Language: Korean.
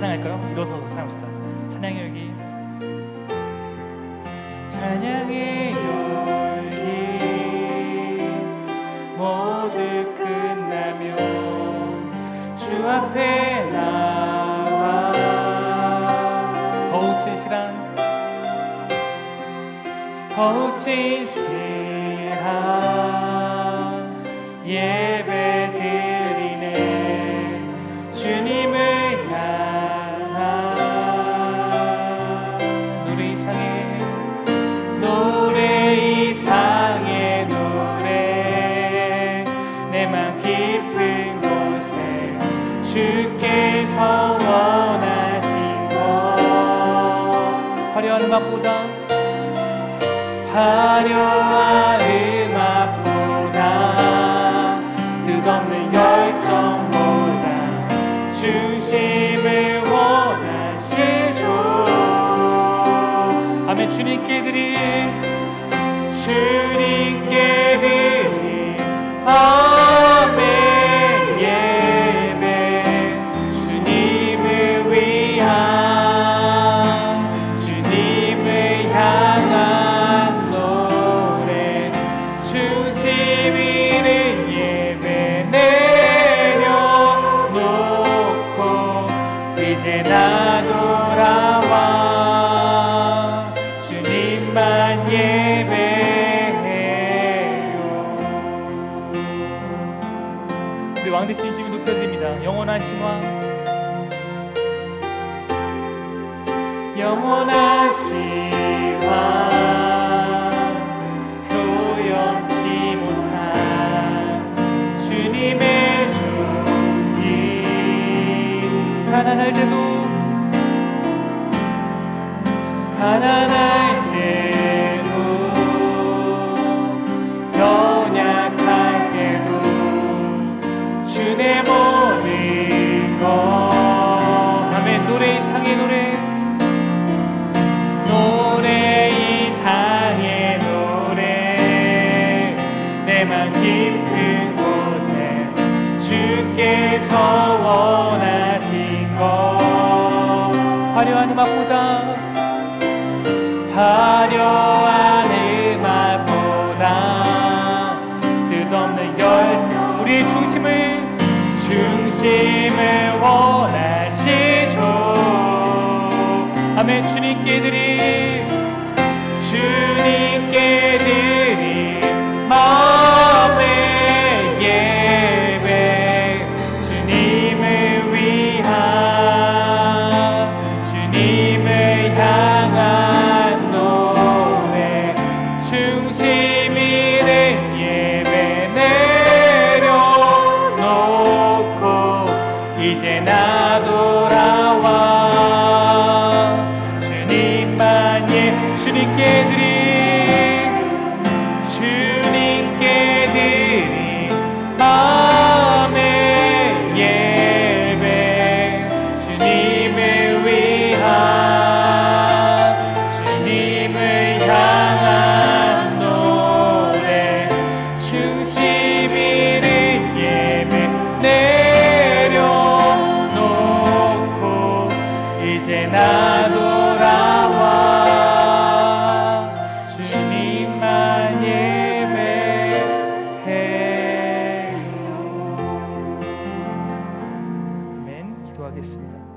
사랑합시다. 찬양의 열기. 찬양의 열기. 모두 끝나면 주 앞에 나와. 더욱 진실한 더욱 진실한 예배 주께서 원하신 것 화려한 음악보다. 화려한 음악보다. 끝없는 열정보다 중심을 원하시죠 아멘 주님께 드릴 주님께 우리 왕 대신 주님 높여드립니다. 영원하신 왕 영원하신 왕 표현치 못한 주님의 존귀 가난할 때도 가난할 모 주님께 드릴 예